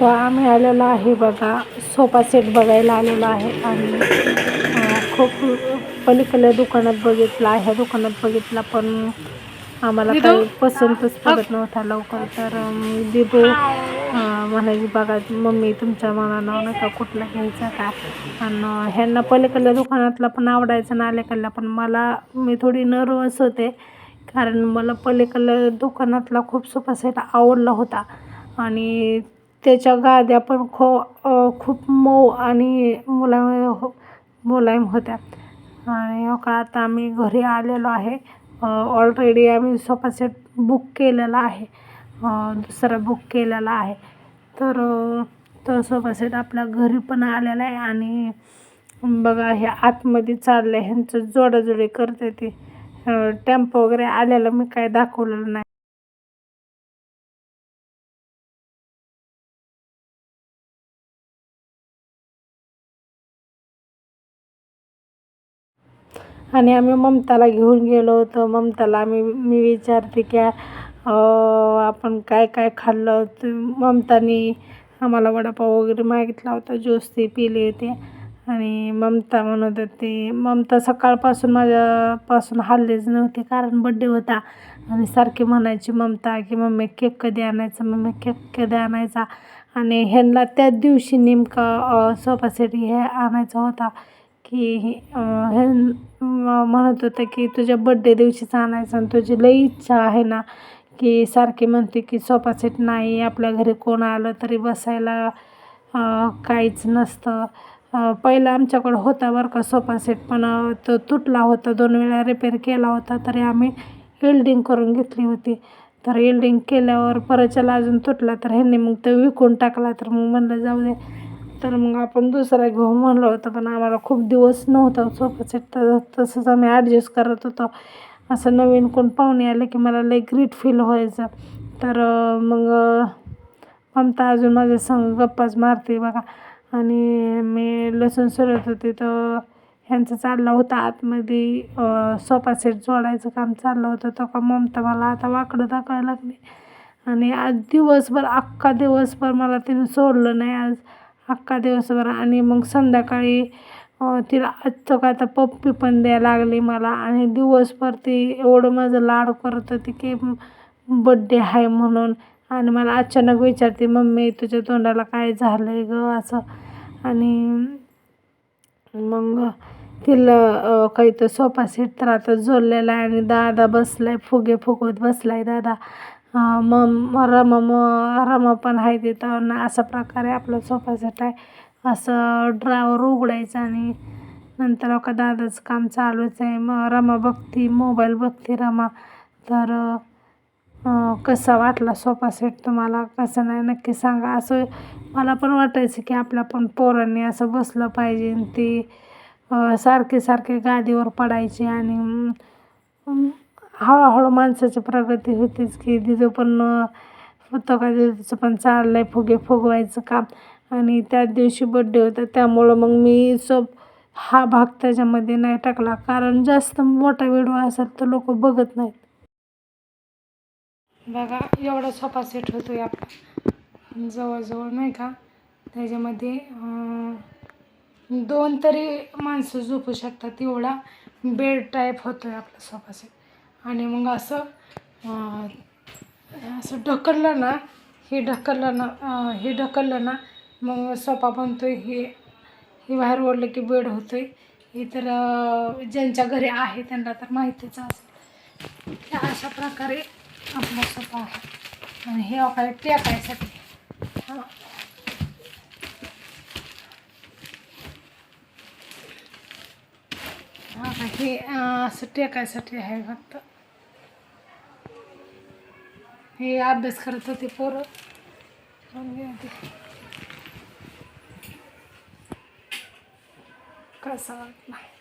तर आम्ही आलेलो आहे बघा. सोफा सेट बघायला आलेलो आहे आणि खूप पलीकडल्या दुकानात बघितला ह्या दुकानात बघितला पण आम्हाला काही पसंतच पडत नव्हता लवकर. तर दिदू म्हणायची बघा मम्मी तुमच्या मनानं नाही का कुठला घ्यायचा का? आणि ह्यांना पलीकडल्या दुकानातला पण आवडायचा ना अलीकडला पण मला मी थोडी नर्वस होते. कारण मला पलीकडल्या दुकानातला खूप सोफा सेट आवडला होता. आणि त्याच्या गाद्या पण खो खूप मऊ आणि मुलायम हो मुलायम होत्या. आणि हो का आता आम्ही घरी आलेलो आहे. ऑलरेडी आम्ही सोफा सेट बुक केलेला आहे. दुसरा बुक केलेला आहे. तर तो सोफा सेट आपल्या घरी पण आलेला आहे आणि बघा हे आतमध्ये चाललं आहे ह्यांचं जोडाजोडी करते ती. टेम्पो वगैरे आलेलं मी काय दाखवलेलं नाही. आणि आम्ही ममताला घेऊन गेलो होतो. ममताला आम्ही मी विचारते की आपण काय काय खाल्लं तर ममतानी आम्हाला वडापाव वगैरे मागितला होता. ज्यूस ते पिले होते. आणि ममता म्हणत होती ममता सकाळपासून माझ्यापासून हल्लीच नव्हती कारण बड्डे होता. आणि सारखी म्हणायची ममता की मम्मी केक कधी आणायचा? मम्मी केक कधी आणायचा? आणि ह्यांना त्याच दिवशी नेमका सोफा सेट हे आणायचा होता. की हे म्हणत होतं की तुझ्या बड्डे दिवशीच आणायचं आणि तुझी लई इच्छा आहे ना की सारखी म्हणते की सोफा सेट नाही आपल्या घरी कोण आलं तरी बसायला काहीच नसतं. पहिला आमच्याकडं होता बरं का सोफा सेट पण तो तुटला होता दोन वेळा रिपेअर केला होता तरी आम्ही वेल्डिंग करून घेतली होती. तर वेल्डिंग केल्यावर परच्याला अजून तुटला तर ह्यांनी मग तो विकून टाकला तर मग म्हणलं जाऊ दे. तर मग आपण दुसरा घेऊ म्हणलं होतं पण आम्हाला खूप दिवस नव्हता सोफा सेट तर तसंच आम्ही ॲडजस्ट करत होतो. असं नवीन कोण पाहुणे आले की मला लई ग्रीट फील व्हायचं. तर मग ममता अजून माझ्या संग गप्पाच मारते बघा. आणि मी लसूण सोडत होते तर ह्यांचं चाललं होतं आतमध्ये सोफासेट सोफा सेट जोडायचं काम चाललं होतं. तर का ममता मला आता वाकडं दाखवायला लागली. आणि आज दिवसभर अख्खा दिवसभर मला तिने सोडलं नाही आज. अख्खा दिवसभर आणि मग संध्याकाळी तिला आजचं का आता पप्पी पण द्यायला लागली मला आणि दिवसभर ती एवढं माझं लाड करत होती की बड्डे आहे म्हणून आणि मला अचानक विचारते मम्मी तुझ्या तोंडाला काय झालं आहे ग? असं. आणि मग तिला काही तर सोफा सेट तर आता जोडलेला आहे आणि दादा बसला आहे फुगे फुगवत बसला आहे दादा. मम मग रमा मग रमा पण आहे तिथं असा अशा प्रकारे आपलं सोफा सेट आहे. असं ड्रावर उघडायचं आणि नंतर अका दादाचं काम चालूच आहे. मग रमा बघती मोबाईल बघती रमा. तर कसा वाटला सोफा सेट तुम्हाला? कसं नाही? नक्की सांगा. असं मला पण वाटायचं की आपल्या पण पोरांनी असं बसलं पाहिजे ते ती सारखे सारखे गादीवर पडायचे आणि हळूहळू माणसाची प्रगती होतीच की तिचं पण होतं का तिचं पण चाललं आहे फुगे फुगवायचं काम. आणि त्याच दिवशी बड्डे होता त्यामुळं मग मी सब हा भाग त्याच्यामध्ये नाही टाकला. कारण जास्त मोठा व्हिडिओ असेल तर लोक बघत नाहीत. बघा एवढा सोफा सेट होतो आहे आपला. जवळजवळ नाही का त्याच्यामध्ये दोन तरी माणसं झोपू शकतात एवढा बेड टाईप होतो आहे आपला सोफा सेट आणि मग असं असं ढकललं ना हे ढकललं ना हे ढकललं ना मग सोपा बनतो हे हे बाहेर ओढलं की बेड होतो आहे हे तर ज्यांच्या घरी आहे त्यांना तर माहितीच असेल. अशा प्रकारे आपला सोपा आहे. आणि हे काय टेकायसाठी हे. असं टेकायसाठी आहे फक्त. हे अभ्यास करत होते पोरं. कसं वाटलं?